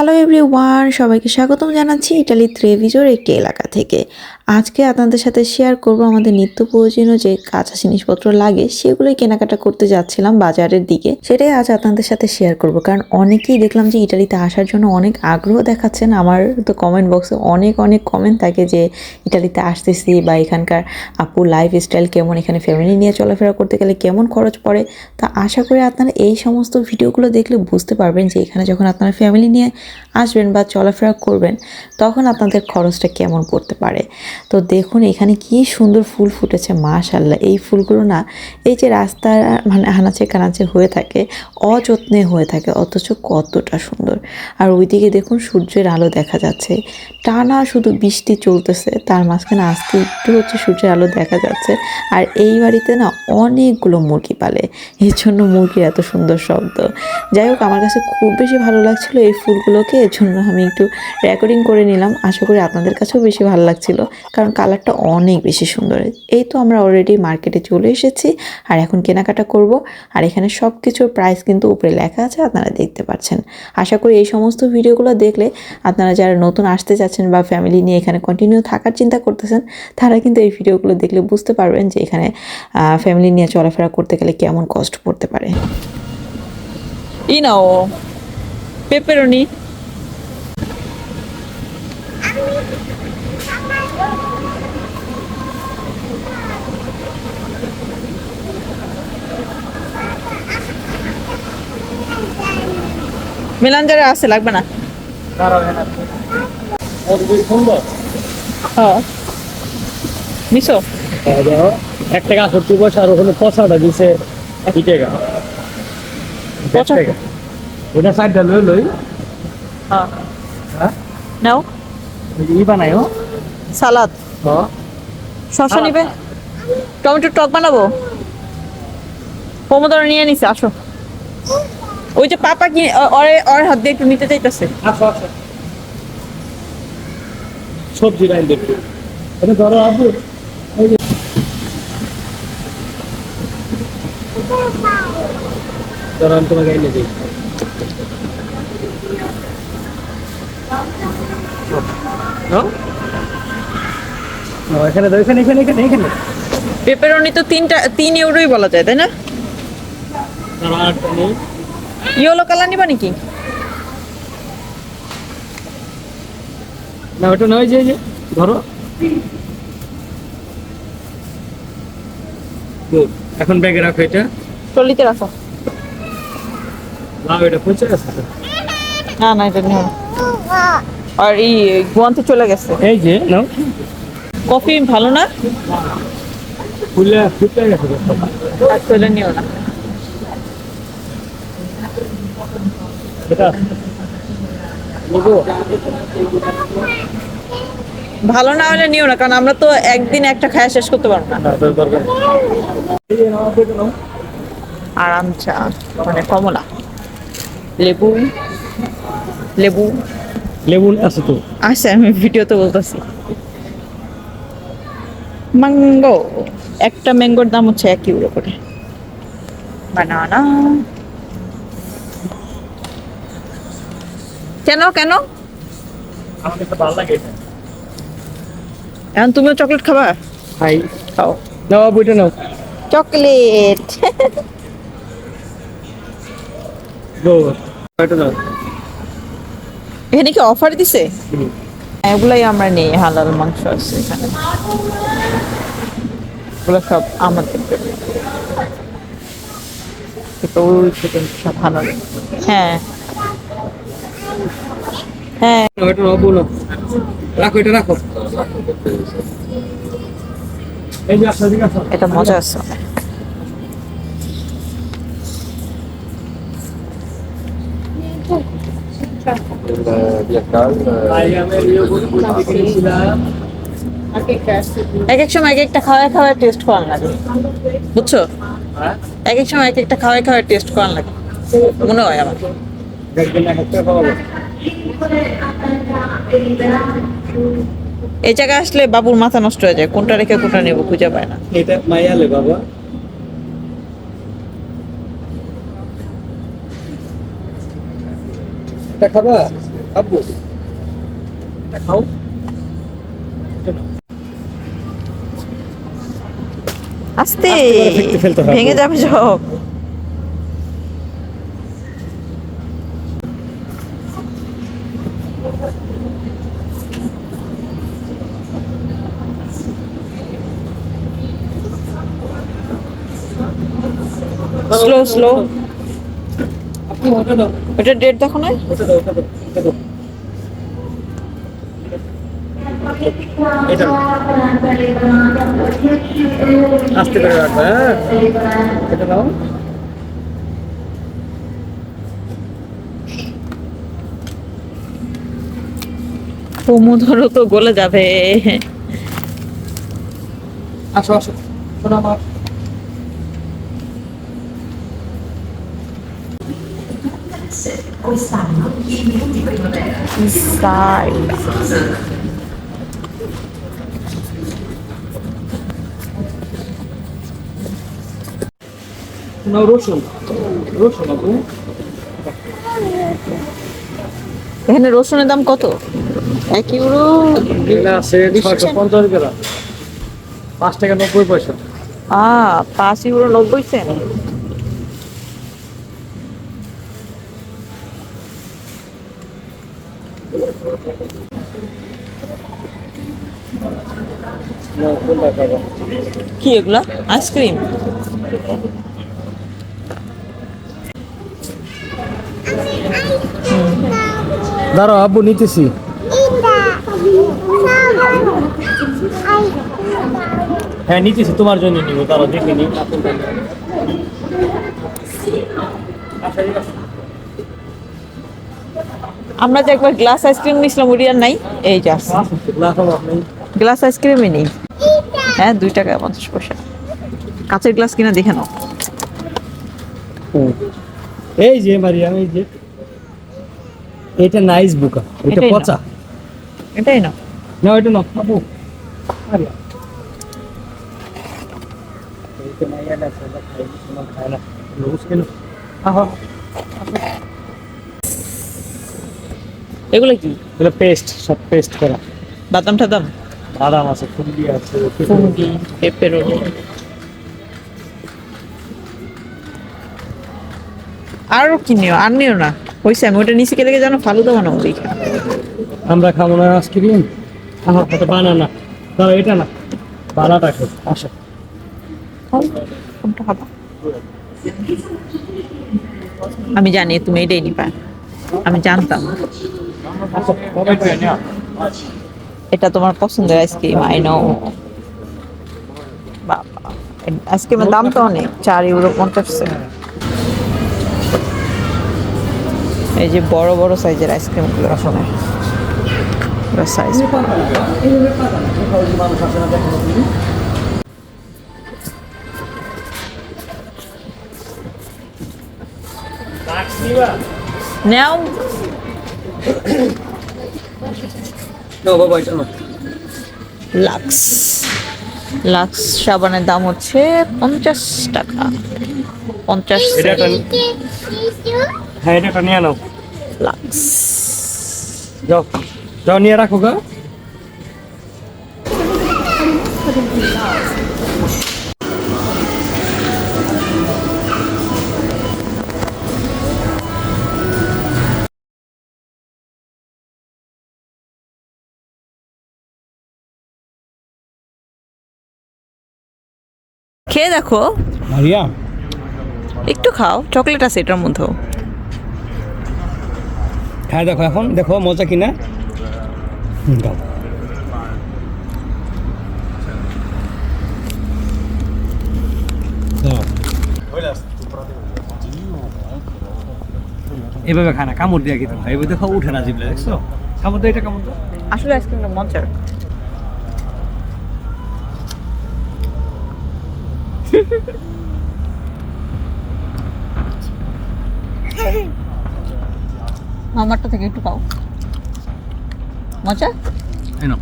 Hello every one সবাইকে স্বাগতম জানাচ্ছি ইটালি ত্রেভিজোর একটি এলাকা থেকে। আজকে আপনাদের সাথে শেয়ার করব আমাদের নিত্য প্রয়োজনীয় যে কাঁচা জিনিসপত্র লাগে, সেগুলোই কেনাকাটা করতে যাচ্ছিলাম বাজারের দিকে। সেটাই আজ আপনাদের সাথে শেয়ার করব। কারণ অনেকেই দেখলাম যে ইটালিতে আসার জন্য অনেক আগ্রহ দেখাচ্ছেন। আমার তো কমেন্ট বক্সে অনেক অনেক কমেন্ট থাকে যে ইটালিতে আসতেছি বা এখানকার আপু লাইফ স্টাইল কেমন, এখানে ফ্যামিলি নিয়ে চলাফেরা করতে গেলে কেমন খরচ পড়ে। তা আশা করি আপনারা এই সমস্ত ভিডিওগুলো দেখলে বুঝতে পারবেন যে এখানে যখন আপনারা ফ্যামিলি নিয়ে আসবেন বা চলাফেরা করবেন, তখন আপনাদের খরচটা কেমন পড়তে পারে। তো দেখুন এখানে কি সুন্দর ফুল ফুটেছে মাশাল্লাহ এই ফুলগুলো না, এই যে রাস্তার মানে হানাচে কানাচে হয়ে থাকে, অযত্নে হয়ে থাকে, অথচ কতটা সুন্দর। আর ওইদিকে দেখুন সূর্যের আলো দেখা যাচ্ছে। টানা শুধু বৃষ্টি চলতেছে, তার মাঝখানে আজকে একটু হচ্ছে সূর্যের আলো দেখা যাচ্ছে। আর এই বাড়িতে না অনেকগুলো মুরগি পালে এর জন্য মুরগির এত সুন্দর শব্দ। যাই হোক, আমার কাছে খুব বেশি ভালো লাগছিল এই ফুলগুলোকে, এর জন্য আমি একটু রেকর্ডিং করে নিলাম। আশা করি আপনাদের কাছেও বেশি ভালো লাগছিল। কারণ কালারটা অনেক বেশি সুন্দর। এই তো আমরা অলরেডি মার্কেটে চলে এসেছি আর এখন কেনাকাটা করব। আর এখানে সব কিছুর প্রাইস কিন্তু উপরে লেখা আছে, আপনারা দেখতে পাচ্ছেন। আশা করি এই সমস্ত ভিডিওগুলো দেখলে আপনারা যারা নতুন আসতে যাচ্ছেন বা ফ্যামিলি নিয়ে এখানে কন্টিনিউ থাকার চিন্তা করতেছেন, তারা কিন্তু এই ভিডিওগুলো দেখলে বুঝতে পারবেন যে এখানে ফ্যামিলি নিয়ে চলাফেরা করতে গেলে কেমন কষ্ট পড়তে পারে। ই নাও পেপারনি মেলাঞ্জারে আছে লাগবে না। নিছো? এক টাকা সত্তর পয়সা আর ওখানে পয়সাটা দিছে দুই টাকা। পচা- ওটা সাইডটা লই লই। হ্যাঁ? নাও। ই বানাই সালাদ। শসা নিবে? টমেটো টক বানাবো? পমোদর নিয়ে নিছে আসো। ওই যে পাপা কি ওরে ওর হাত দিয়ে একটু নিতে চাইতেছে। সবজি লাইন দেখো এটা ধরো আবু ধরো আমি তোমাকে এনে দিই নাও? নাও, এখানে দাও এখানে এখানে এখানে এখানে। পেপারনি তো তিনটা তিন ইউরোই বলা যায় তাই না? নেই। ইয়েলো কালার নিবা নাকি? না ওটা নয় যে যে ধরো। এখন ব্যাগে রাখো এটা। ট্রলিতে রাখো। লাও এটা পৌঁছে গেছে না না এটা নিও না। আর এই গোয়ান্তে চলে গেছে। এই যে নাও। কফি ভালো না? ফুলে ফুটে গেছে আর চলে নিও না। ভালো না হলে নিও না কারণ আমরা তো একদিন একটা খায়া শেষ করতে পারব না। আরাম চা মানে কমলা। লেবু। লেবু। লেবু আছে তো? আচ্ছা আমি ভিডিওতে বলতেছি। ম্যাঙ্গো একটা ম্যাঙ্গোর দাম হচ্ছে এক ইউরো করে। বানানা। কেন কেন? ভালো লাগে এখন তুমিও চকলেট খাবা? খাই খাও। নাও বুইটা নাও। চকলেট। গো এটা নাও এখানে কি অফার দিছে? এগুলাই আমরা নেই হালাল মাংস আছে এখানে। এগুলো সব আমাদের সব হালাল। হ্যাঁ। হ্যাঁ। রাখো রাখো। এটা মজা আছে। এক এক সময় এক একটা টেস্ট করার লাগে। বুঝছ? এক এক সময় এক একটা টেস্ট করার লাগে। মনে হয় আমার। এই জায়গায় আসলে বাবুর মাথা নষ্ট হয়ে যায়। কোনটা রেখে কোনটা নেব খুঁজে পায় না। এটা মায়ালে বাবা। এটা খাবা? আব্বু এটা খাও আস্তে। ভেঙে যাবে সব। স্লো স্লো ওটা ডেট দেখো না? ওটা দাও ওটা দাও। এটা। আস্তে করে রাখবে হ্যাঁ? এটা নাও। কুমুদরও তো গলে যাবে। আসো আসো শোনো আমার। সাই নাও রসুন। রসুন আপু। এখানে রসুনের দাম কত? এক ইউরো আছে ছয়শো পঞ্চাশ গ্রাম। পাঁচ টাকা নব্বই পয়সা। আ পাঁচ ইউরো নব্বই সেন্ট? কি এগুলা? আইসক্রিম? দাঁড়াও আব্বু নিতেছি। হ্যাঁ নিতেছি তোমার জন্য নিব। দাঁড়াও দেখে নি আমরা যে একবার গ্লাস আইসক্রিম নিয়েছিলাম ওটি নাই। এই যে গ্লাস আইসক্রিমই নেই। হ্যাঁ দুই টাকা পঞ্চাশ পয়সা। কাঁচের গ্লাস কিনা দেখে নাও। এই যে মারিয়াম এই যে। এটা নাইস বুকা এটা পচা। এটাই না। না এটা না আরে। আহা। এগুলো কি? এটা পেস্ট সব পেস্ট করা। বাদাম টাদাম? বাদাম আছে ফুলবি আছে। ফুঙ্গি পেপারোনি আরও কিনিও আর নিও না। হয়েছে আমি ওটা নিচে লেগে জানো ফালুদা বানাবো দেখে। আমরা খাব না আইসক্রিম? আমার হাতে বানানা। দাও এটা না। বানাটা খাই আসো। কোনটা খাবা? আমি জানি তুমি এটাই নিবা আমি জানতাম। এটা তোমার পছন্দের আইসক্রিম আই নো বাবা আইসক্রিমের দাম তো অনেক চার ইউরো পঞ্চাশ সেন্ট। এই যে বড় বড় সাইজের আইসক্রিমগুলো আসলে সাইজ নাও লাক্স লাক্স সাবানের দাম হচ্ছে পঞ্চাশ টাকা পঞ্চাশ হ্যাঁ এটা নিয়ে নাও। লাক্স যাও যাও নিয়ে রাখো গা। খেয়ে দেখো। মারিয়া। একটু খাও চকলেট আছে এটার মধ্যেও। হ্যাঁ দেখো এখন দেখো মজা কিনা। দাও। এভাবে খানা কামড় দিয়ে খেতে হয়। দেখো উঠে না জিবলে দেখছ? কামড় দিয়ে এটা কামড় দাও। আসলে আইসক্রিমটা মজার। মামারটা থেকে একটু পাও মজা? এনো